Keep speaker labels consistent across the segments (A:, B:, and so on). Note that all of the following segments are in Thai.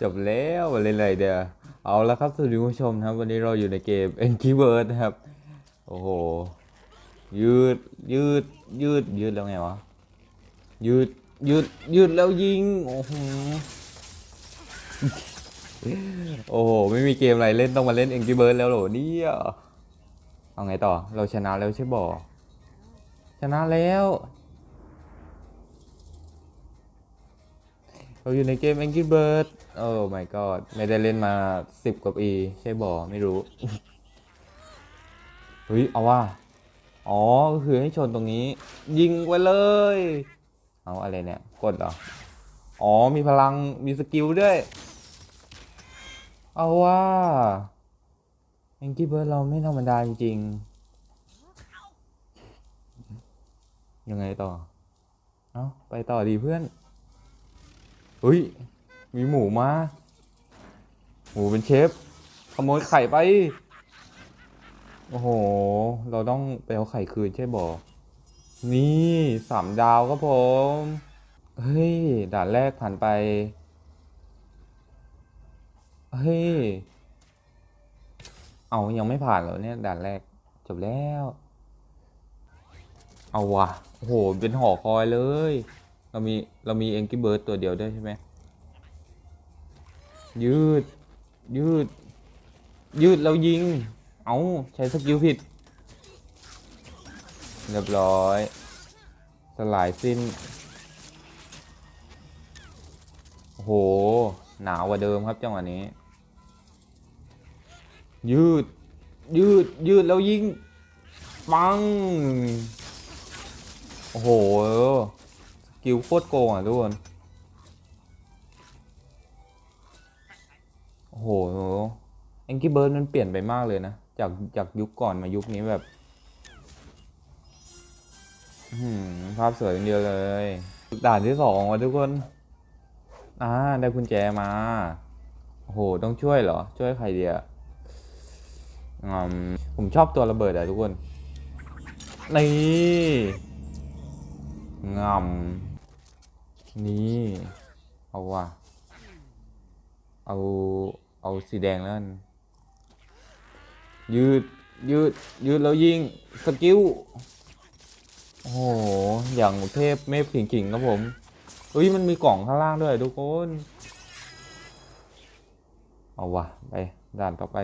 A: จบแล้วมาเล่นอะไรเดี๋ยวเอาละครับสวัสดีผู้ชมนะครับ วันนี้เราอยู่ในเกม e n k y w o r d นะครับ โอ้โห ยืด ยืด ยืด ยืดแล้วไงวะ ยืด ยืด ยืดแล้วยิง โอ้โห โอ้โห ไม่มีเกมอะไรเล่นต้องมาเล่น e n k y w o r d แล้วเหรอเนี่ย เอาไงต่อ เราชนะแล้วใช่บ่ชนะแล้ว เราอยู่ในเกม Angry Bird โอ้ my god ไม่ได้เล่นมาสิบกว่าปีใช่บ่ไม่รู้ เฮ้ย เอาว่า อ๋อ ก็คือให้ชนตรงนี้ ยิงไปเลย เอาอะไรเนี่ย กดเหรอ อ๋อ มีพลัง มีสกิลด้วย เอาว่า Angry Bird เราไม่ธรรมดาจริงๆยังไงต่อ เอาไปต่อดีเพื่อน ฮ้ย มีหมูมา หมูเป็นเชฟ ขโมยไข่ไป โอ้โห เราต้องไปเอาไข่คืนใช่บ่นี่สามดาวครับผม เฮ้ย ด่านแรกผ่านไป เฮ้ย เอายังไม่ผ่านเหรอเนี่ย ด่านแรก จบแล้ว เอาว่ะโอ้โห เป็นหอคอยเลย เรามี เรามีเอ็งกิเบิร์ดตัวเดียวด้วยใช่ไหมยืด ยืด ยืดแล้วยิง เอาใช้สกิลผิด เรียบร้อย สลายสิ้นโห หนาวกว่าเดิมครับจังหวะนี้ ยืด ยืด ยืดแล้วยิง ปัง โอ้โห กิลโคตรโกงอะทุกคน โอ้โหแองกี้เบิร์ดมันเปลี่ยนไปมากเลยนะ จากจากยุคก่อนมายุคนี้แบบหือภาพสวยอย่างเดียวเลย ด่านที่สองว่ะทุกคน อ่า ได้กุญแจมาโอ้โห ต้องช่วยเหรอ ช่วยใครเดียอมผมชอบตัวระเบิดอะทุกคน นี่งำ นี่เอาว่ะเอาเอาสีแดงแล้วกันยืดยืดยืดแล้วยิงสกิลโอ้โหอย่างเทพเมฟขิงๆครับผมเฮ้ยมันมีกล่องข้างล่างด้วยทุกคนเอาว่ะไปด่านต่อไป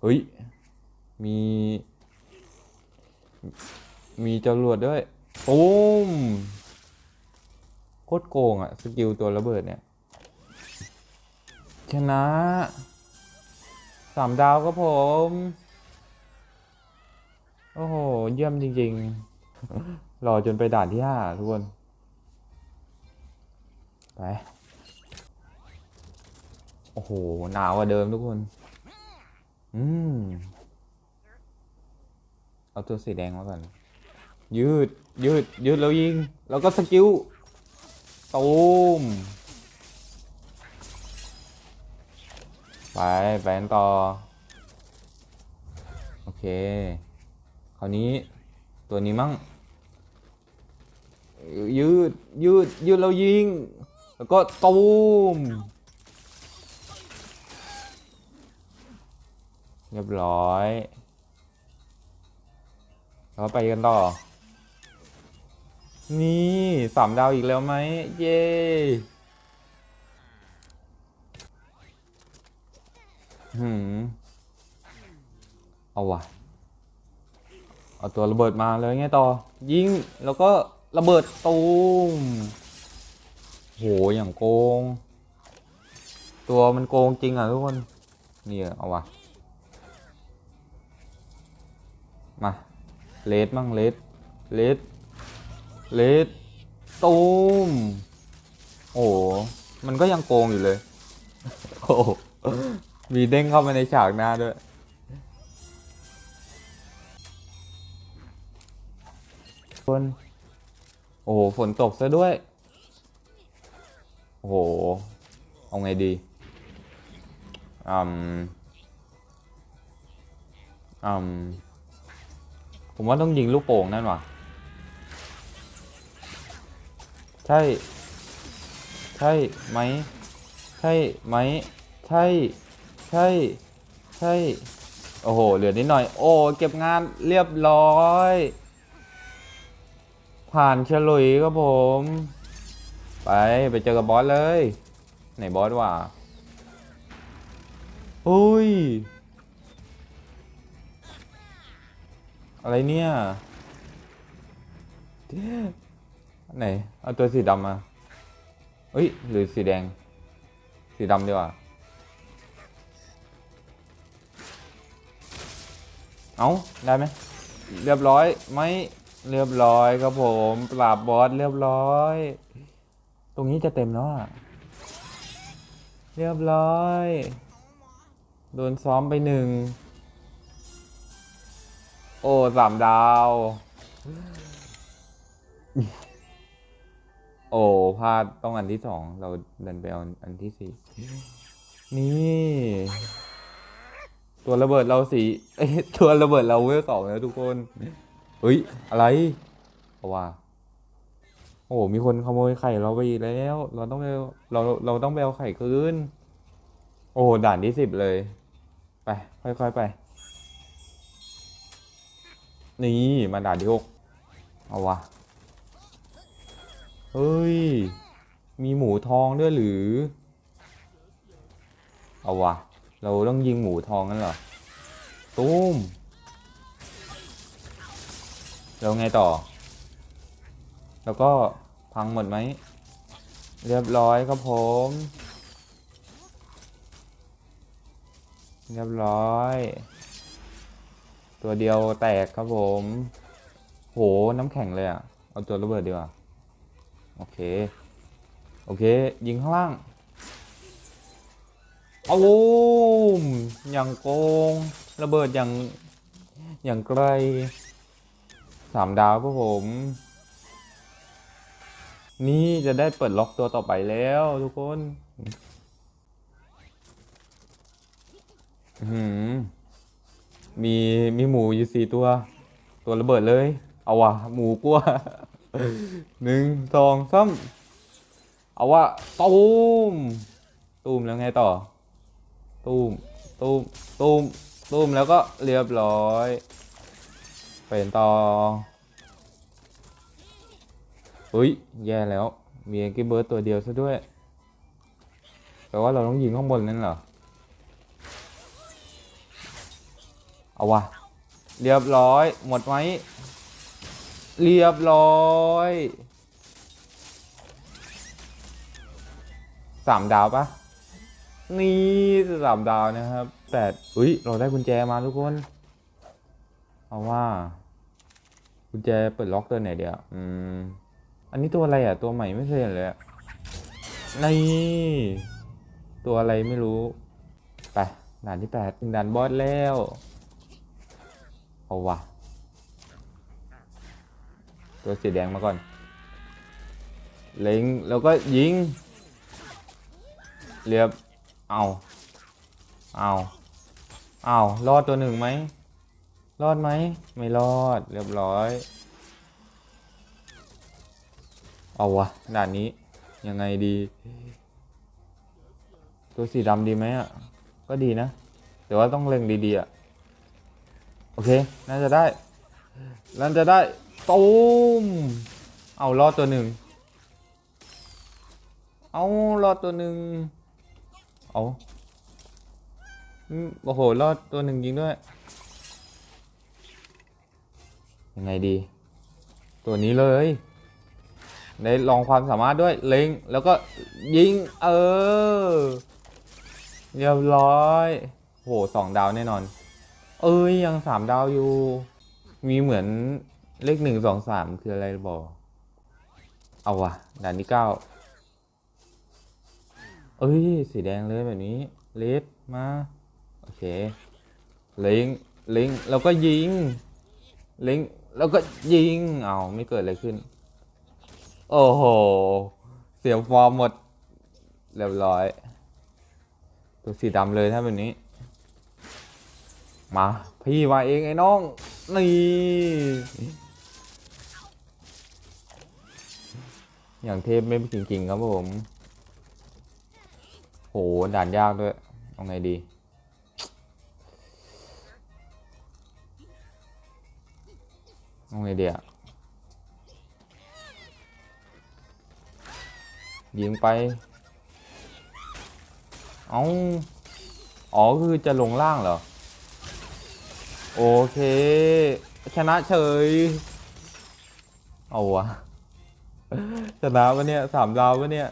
A: เฮ้ยมีมีจรวดด้วยตูม โคตรโกงอะสกิลตัวระเบิดเนี่ย ชนะสามดาวครับผม โอ้โห เยี่ยมจริงๆ รอจนไปด่านที่ห้าทุกคน ไป โอ้โห หนาวกว่าเดิมทุกคน อืม เอาตัวสีแดงมาก่อน ยืด ยืด ยืดแล้วยิง แล้วก็สกิล ตูมไปไปกันต่อ โอเค คราวนี้ตัวนี้มั่ง ยืด ยืด ยืด แล้วยิง แล้วก็ตูมเรียบร้อยแล้วไปกันต่อ นี่สามดาวอีกแล้วไหม เย้หืมเอาว่ะเอาตัวระเบิดมาเลยไงต่อ ยิง แล้วก็ระเบิดตูมโหอย่างโกง ตัวมันโกงจริงอะทุกคน นี่เอาว่ะมาเลดมั่งเลดเลด เลดตูมโอ้โหมันก็ยังโกงอยู่เลย โอ้โหมีเด้งเข้ามาในฉากหน้าด้วยฝนโอ้โห ฝนตกซะด้วย โอ้โห เอาไงดี อืม อืม ผมว่าต้องยิงลูกโป่งนั่นว่ะ ใช่ ใช่ไหม ใช่ไหม ใช่ ใช่ ใช่ โอ้โห เหลือนิดหน่อย โอ้ เก็บงานเรียบร้อย ผ่านเฉลุยครับผม ไป ไปเจอกับบอสเลย ไหนบอสวะอุ้ย อะไรเนี่ย ไหน เอาตัวสีดำมาเอ้ย หรือสีแดง สีดำดีกว่า เอาได้ไหม เรียบร้อยไหมเรียบร้อยครับผม ปราบบอสเรียบร้อย ตรงนี้จะเต็มแล้วอะเรียบร้อย โดนซ้อมไปหนึ่ง โอ้สามดาว อ้พลาดต้องอันที่สองเราเดินไปเอาอันที่สี่นี่ ตัวระเบิดเราสีเอ้ยตัวระเบิดเราเวลสองแล้วทุกคนเฮ้ยอะไรเอาว่าโอ้มีคนขโมยไข่เราไปอีกแล้ว เราต้องไปเราเราต้องไปเอาไข่คืนโอ้ด่านที่สิบเลย ไป ค่อยๆไป นี่มาด่านที่หกเอาวะ เฮ้ย มีหมูทองด้วยหรือ เอาวะ เราต้องยิงหมูทองนั่นเหรอ ตุ้มแล้วไงต่อ แล้วก็พังหมดไหม เรียบร้อยครับผม เรียบร้อย ตัวเดียวแตกครับผม โห น้ำแข็งเลยอะ่ะเอาตัวระเบิดดีกว่า โอเค โอเค ยิงข้างล่างเอาวูมอย่างโกง ระเบิดอย่าง อย่างไกลสามดาวครับผม นี่จะได้เปิดล็อกตัวต่อไปแล้วทุกคนหือมีมีหมูอยู่สี่ตัว ตัวระเบิดเลย เอาวะหมูกลัว หนึ่งสองสามเอาว่ะตูมตูมแล้วไงต่อ ตูมตูมตูมตูมแล้วก็เรียบร้อยเป็นต่อเฮ้ย แย่แล้ว มีแองกี้เบิร์ดตัวเดียวซะด้วย แปลว่าเราต้องยิงข้างบนนั่นเหรอ เอาวะ เรียบร้อย หมดไหม เรียบร้อยสามดาวปะนี่สามดาวนะครับแต่อุ้ยเราได้กุญแจมาทุกคนเอาว่ากุญแจเปิดล็อกตัวไหนเดียวอืมอันนี้ตัวอะไรอะ ตัวใหม่ไม่เคยเห็นเลยนี่ตัวอะไรไม่รู้ไปด่านที่แปดถึงด่านบอสแล้วเอาว่ะ ตัวสีแดงมาก่อน เล็งแล้วก็ยิง เรียบ เอาเอาเอารอดตัวหนึ่งไหม รอดไหม ไม่รอด เรียบร้อย เอาวะ ด่านนี้ ยังไงดี ตัวสีดำดีไหมอะ ก็ดีนะ แต่ว่าต้องเล็งดีๆอะ โอเค น่าจะได้น่าจะได้ ตูมเอารอดตัวหนึ่ง เอารอดตัวหนึ่ง เอาโอ้โห รอดตัวหนึ่งยิงด้วย ยังไงดี ตัวนี้เลยได้ลองความสามารถด้วยเล็งแล้วก็ยิง เออ เรียบร้อยโหสองดาวแน่นอน เอ้ยยังสามดาวอยู่ มีเหมือน เลขหนึ่งสองสามคืออะไรบอก เอาวะด่านที่เก้าเอ้ย สีแดงเลยแบบนี้ เลดมา โอเคเล็งเล็งแล้วก็ยิงเล็งแล้วก็ยิง เอาไม่เกิดอะไรขึ้น โอ้โห เสียฟอร์มหมด เรียบร้อย ตัวสีดำเลยถ้าแบบนี้ มา พี่มาเองไอ้น้อง นี่ อย่างเทพไม่จริงๆครับผม โห ด่านยากด้วย เอาไงดี เอาไงดีอะยิงไป เอาอ๋อ คือจะลงล่างเหรอ โอเค ชนะเฉย เอาวะ ชนะวะเนี่ยสามดาววะเนี่ย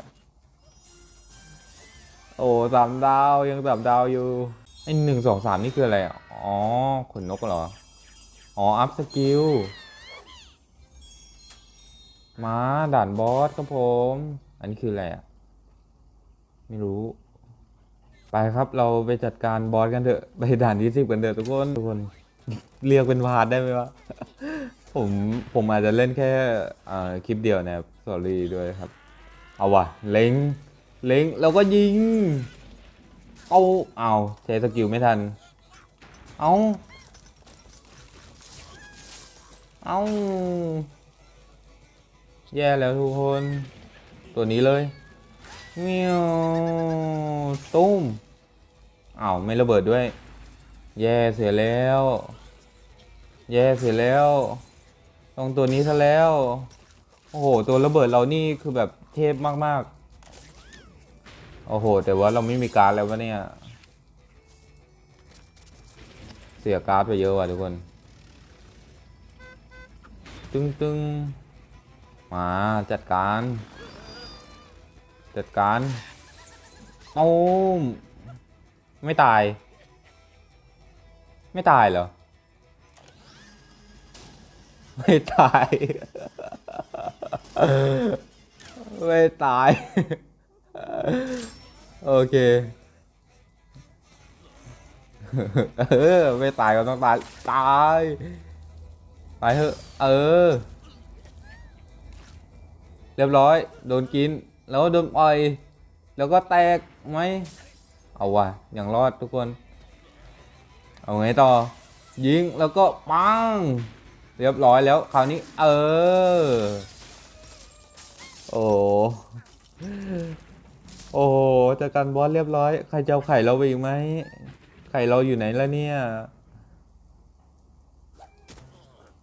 A: โอ้สามดาวยังสามดาวอยู่ไอหนึ่งสองสามนี่คืออะไร อ๋อขนนกเหรอ อ๋อ อัพสกิล มาด่านบอสครับผม อันนี้คืออะไรอะ ไม่รู้ ไปครับเราไปจัดการบอสกันเถอะ ไปด่านที่สิบกันเถอะทุกคน ทุกคน เรียกเป็นพาร์ทได้ไหมวะ ผมผมอาจจะเล่นแค่คลิปเดียวนะครับสอรี่ด้วยครับ เอาวะเล็งเล็งแล้วก็ยิง เอาเอาใช้สกิลไม่ทัน เอาเอาแย่แล้วทุกคน ตัวนี้เลยเมียวตุ้มอ้าวไม่ระเบิดด้วย แย่เสียแล้ว แย่เสียแล้ว ต้องตัวนี้ซะแล้ว โอ้โห ตัวระเบิดเรานี่คือแบบเทพมากๆ โอ้โห แต่ว่าเราไม่มีการดแล้ววะเนี่ย เสียการ์ดไปเยอะว่ะทุกคน ตึงตึงมาจัดการ จัดการเอาไม่ตาย ไม่ตายเหรอ ไม่ตาย ไม่ตาย โอเคเออไม่ตายก็ต้องตายตายไปเถอะเออ เรียบร้อย โดนกิน แล้วก็โดนปล่อย แล้วก็แตกไหมเอาว่ะอย่างรอดทุกคน เอาไงต่อ ยิงแล้วก็ปัง เรียบร้อยแล้วคราวนี้ เออ โอ้โอ้โหจัดการบอสเรียบร้อย ใครจะเอาไข่เราไปอีกไหม ไข่เราอยู่ไหนแล้วเนี่ย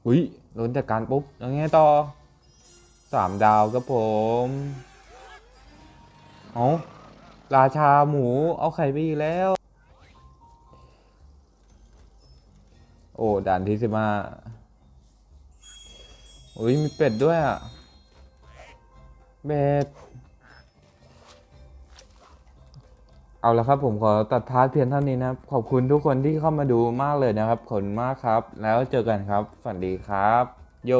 A: อุ้ยโดนจัดการปุ๊บยังไงต่อสามดาวครับผม เอาราชาหมู เอาไข่ไปอีกแล้ว โอ้ด่านที่สิบห้า อุ้ยมีเป็ดด้วยอะ เป็ด เอาละครับผมขอตัดพาร์ทเพียงเท่านี้นะครับ ขอบคุณทุกคนที่เข้ามาดูมากเลยนะครับ ขอบคุณมากครับ แล้วเจอกันครับ ฝันดีครับ โย